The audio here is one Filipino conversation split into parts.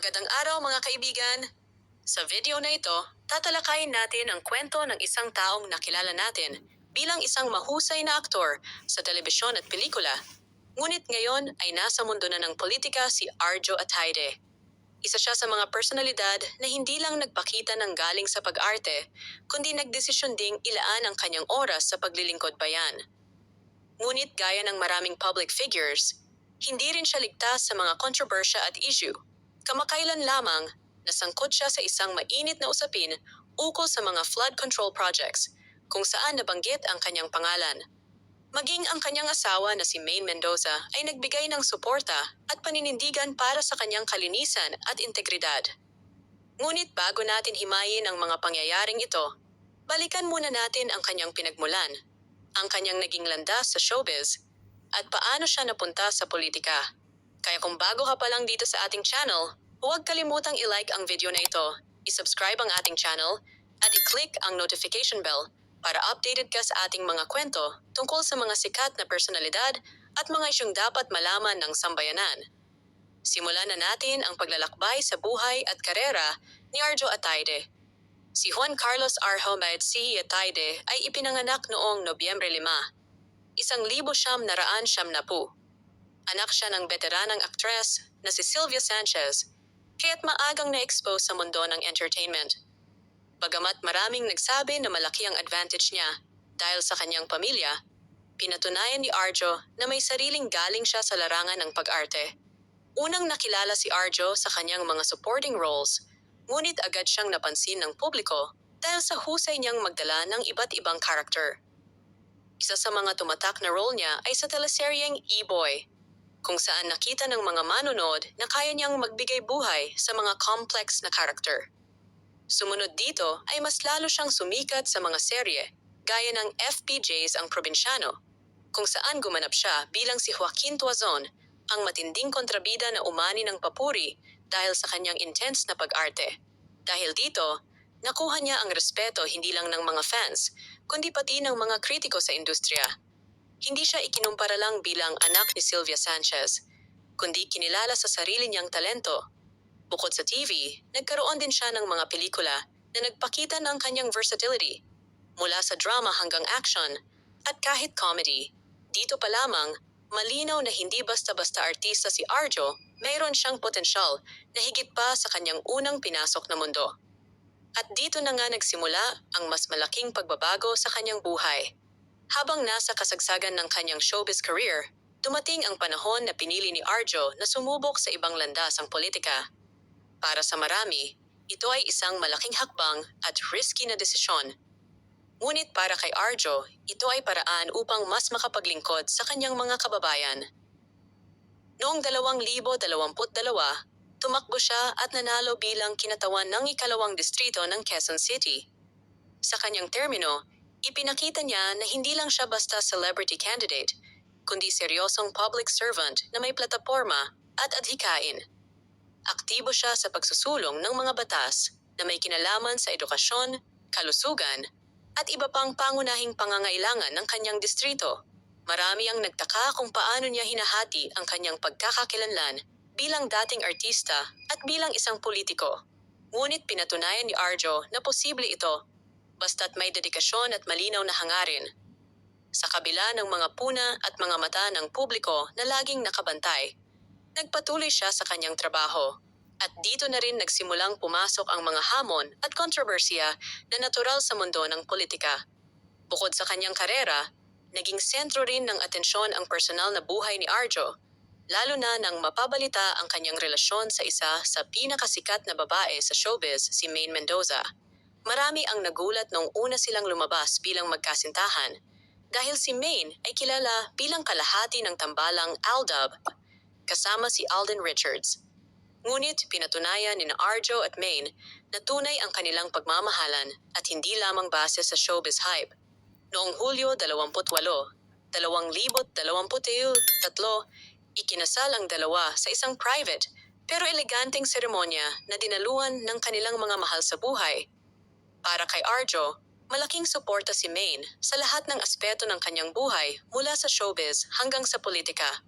Magandang araw mga kaibigan! Sa video na ito, tatalakayin natin ang kwento ng isang taong nakilala natin bilang isang mahusay na aktor sa telebisyon at pelikula. Ngunit ngayon ay nasa mundo na ng politika si Arjo Ataide. Isa siya sa mga personalidad na hindi lang nagpakita ng galing sa pag-arte, kundi nagdesisyon ding ilaan ang kanyang oras sa paglilingkod bayan. Ngunit gaya ng maraming public figures, hindi rin siya ligtas sa mga kontrobersya at issue. Kamakailan lamang, nasangkot siya sa isang mainit na usapin ukol sa mga flood control projects, kung saan nabanggit ang kanyang pangalan. Maging ang kanyang asawa na si Maine Mendoza ay nagbigay ng suporta at paninindigan para sa kanyang kalinisan at integridad. Ngunit bago natin himayin ang mga pangyayaring ito, balikan muna natin ang kanyang pinagmulan, ang kanyang naging landas sa showbiz, at paano siya napunta sa politika. Kaya kung bago ka pa lang dito sa ating channel, huwag kalimutang i-like ang video na ito, i-subscribe ang ating channel, at i-click ang notification bell para updated ka sa ating mga kwento tungkol sa mga sikat na personalidad at mga isyong dapat malaman ng sambayanan. Simulan na natin ang paglalakbay sa buhay at karera ni Arjo Ataide. Si Juan Carlos R. Homed C. Ataide ay ipinanganak noong Nobyembre 5, isang libo siyam na raan siyam na po. Anak siya ng veteranang aktres na si Sylvia Sanchez, kaya't maagang na-expose sa mundo ng entertainment. Bagamat maraming nagsabi na malaki ang advantage niya dahil sa kanyang pamilya, pinatunayan ni Arjo na may sariling galing siya sa larangan ng pag-arte. Unang nakilala si Arjo sa kanyang mga supporting roles, ngunit agad siyang napansin ng publiko dahil sa husay niyang magdala ng iba't ibang karakter. Isa sa mga tumatak na role niya ay sa teleseryeng E-Boy, kung saan nakita ng mga manonood na kaya niyang magbigay buhay sa mga complex na karakter. Sumunod dito ay mas lalo siyang sumikat sa mga serye, gaya ng FPJs ang probinsyano, kung saan gumanap siya bilang si Joaquin Tuazon, ang matinding kontrabida na umani ng papuri dahil sa kanyang intense na pag-arte. Dahil dito, nakuha niya ang respeto hindi lang ng mga fans, kundi pati ng mga kritiko sa industriya. Hindi siya ikinumpara lang bilang anak ni Sylvia Sanchez, kundi kinilala sa sarili niyang talento. Bukod sa TV, nagkaroon din siya ng mga pelikula na nagpakita ng kanyang versatility, mula sa drama hanggang action, at kahit comedy. Dito pa lamang, malinaw na hindi basta-basta artista si Arjo, mayroon siyang potensyal na higit pa sa kanyang unang pinasok na mundo. At dito na nga nagsimula ang mas malaking pagbabago sa kanyang buhay. Habang nasa kasagsagan ng kanyang showbiz career, dumating ang panahon na pinili ni Arjo na sumubok sa ibang landas ang politika. Para sa marami, ito ay isang malaking hakbang at risky na desisyon. Ngunit para kay Arjo, ito ay paraan upang mas makapaglingkod sa kanyang mga kababayan. Noong 2022, tumakbo siya at nanalo bilang kinatawan ng ikalawang distrito ng Quezon City. Sa kanyang termino, ipinakita niya na hindi lang siya basta celebrity candidate, kundi seryosong public servant na may plataforma at adhikain. Aktibo siya sa pagsusulong ng mga batas na may kinalaman sa edukasyon, kalusugan, at iba pang pangunahing pangangailangan ng kanyang distrito. Marami ang nagtaka kung paano niya hinahati ang kanyang pagkakakilanlan bilang dating artista at bilang isang politiko. Ngunit pinatunayan ni Arjo na posible ito basta't may dedikasyon at malinaw na hangarin. Sa kabila ng mga puna at mga mata ng publiko na laging nakabantay, nagpatuloy siya sa kanyang trabaho. At dito na rin nagsimulang pumasok ang mga hamon at kontrobersiya na natural sa mundo ng politika. Bukod sa kanyang karera, naging sentro rin ng atensyon ang personal na buhay ni Arjo, lalo na nang mapabalita ang kanyang relasyon sa isa sa pinakasikat na babae sa showbiz, si Maine Mendoza. Marami ang nagulat nung una silang lumabas bilang magkasintahan dahil si Maine ay kilala bilang kalahati ng tambalang Aldab kasama si Alden Richards. Ngunit pinatunayan ni Arjo at Maine na tunay ang kanilang pagmamahalan at hindi lamang base sa showbiz hype. Noong Hulyo 28, 2023, ikinasal ang dalawa sa isang private pero eleganteng seremonya na dinaluhan ng kanilang mga mahal sa buhay. Para kay Arjo, malaking suporta si Maine sa lahat ng aspeto ng kanyang buhay mula sa showbiz hanggang sa politika.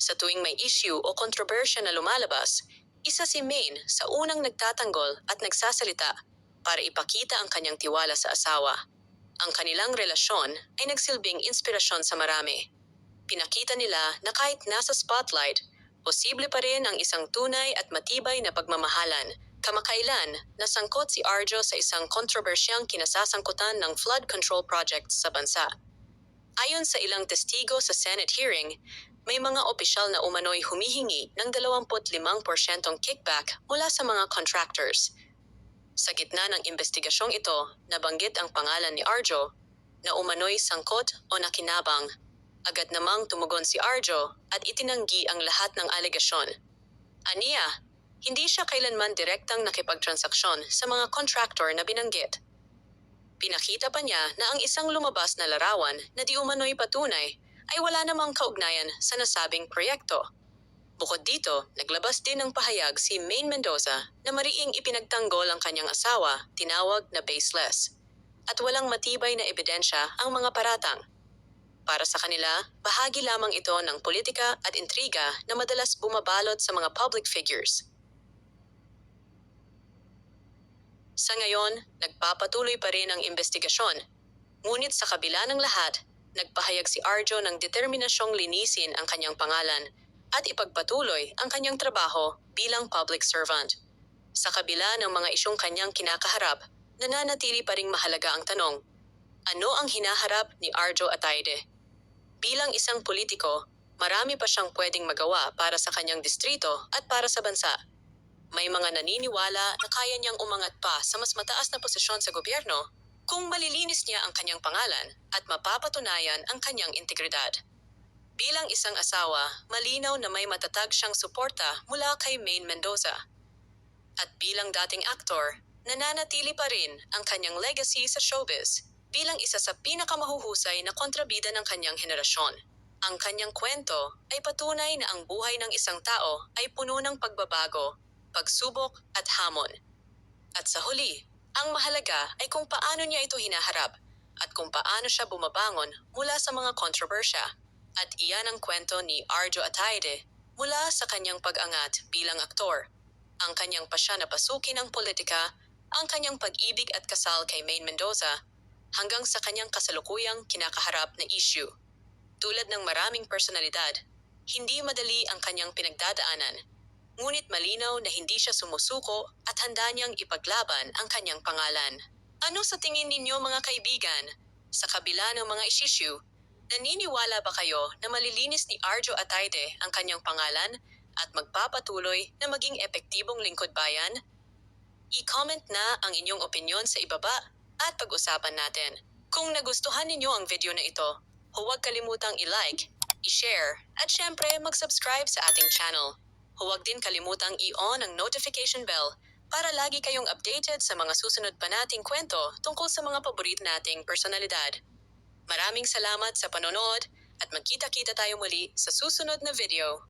Sa tuwing may issue o kontrobersya na lumalabas, Isa si Maine sa unang nagtatanggol at nagsasalita para ipakita ang kanyang tiwala sa asawa. Ang kanilang relasyon ay nagsilbing inspirasyon sa marami. Pinakita nila na kahit nasa spotlight, posible pa rin ang isang tunay at matibay na pagmamahalan. Kamakailan, nasangkot si Arjo sa isang kontrobersyang kinasasangkutan ng flood control project sa bansa. Ayon sa ilang testigo sa Senate hearing, may mga opisyal na umano'y humihingi ng 25% kickback mula sa mga contractors. Sa gitna ng investigasyong ito, nabanggit ang pangalan ni Arjo na umano'y sangkot o nakinabang. Agad namang tumugon si Arjo at itinanggi ang lahat ng alegasyon. Aniya, hindi siya kailanman direktang nakipagtransaksyon sa mga contractor na binanggit. Pinakita pa niya na ang isang lumabas na larawan na di umano'y patunay ay wala namang kaugnayan sa nasabing proyekto. Bukod dito, naglabas din ng pahayag si Maine Mendoza na mariing ipinagtanggol ang kanyang asawa, tinawag na baseless. At walang matibay na ebidensya ang mga paratang. Para sa kanila, bahagi lamang ito ng politika at intriga na madalas bumabalot sa mga public figures. Sa ngayon, nagpapatuloy pa rin ang investigasyon. Ngunit sa kabila ng lahat, nagpahayag si Arjo ng determinasyong linisin ang kanyang pangalan at ipagpatuloy ang kanyang trabaho bilang public servant. Sa kabila ng mga isyong kanyang kinakaharap, nananatili pa ring mahalaga ang tanong, ano ang hinaharap ni Arjo Ataide? Bilang isang politiko, marami pa siyang pwedeng magawa para sa kanyang distrito at para sa bansa. May mga naniniwala na kaya niyang umangat pa sa mas mataas na posisyon sa gobyerno kung malilinis niya ang kanyang pangalan at mapapatunayan ang kanyang integridad. Bilang isang asawa, malinaw na may matatag siyang suporta mula kay Maine Mendoza. At bilang dating aktor, nananatili pa rin ang kanyang legacy sa showbiz bilang isa sa pinakamahuhusay na kontrabida ng kanyang henerasyon. Ang kanyang kwento ay patunay na ang buhay ng isang tao ay puno ng pagbabago, pagsubok at hamon. At sa huli, ang mahalaga ay kung paano niya ito hinaharap at kung paano siya bumabangon mula sa mga kontrobersya. At iyan ang kwento ni Arjo Ataide mula sa kanyang pag-angat bilang aktor, ang kanyang pasya na pasukin ang politika, ang kanyang pag-ibig at kasal kay Maine Mendoza, hanggang sa kanyang kasalukuyang kinakaharap na issue. Tulad ng maraming personalidad, hindi madali ang kanyang pinagdadaanan, ngunit malinaw na hindi siya sumusuko at handa niyang ipaglaban ang kanyang pangalan. Ano sa tingin ninyo mga kaibigan? Sa kabila ng mga issue, naniniwala ba kayo na malilinis ni Arjo Ataide ang kanyang pangalan at magpapatuloy na maging epektibong lingkod bayan? I-comment na ang inyong opinyon sa ibaba at pag-usapan natin. Kung nagustuhan ninyo ang video na ito, huwag kalimutang i-like, i-share, at syempre mag-subscribe sa ating channel. Huwag din kalimutang i-on ang notification bell para lagi kayong updated sa mga susunod pa nating kwento tungkol sa mga paborito nating personalidad. Maraming salamat sa panonood at magkita-kita tayo muli sa susunod na video.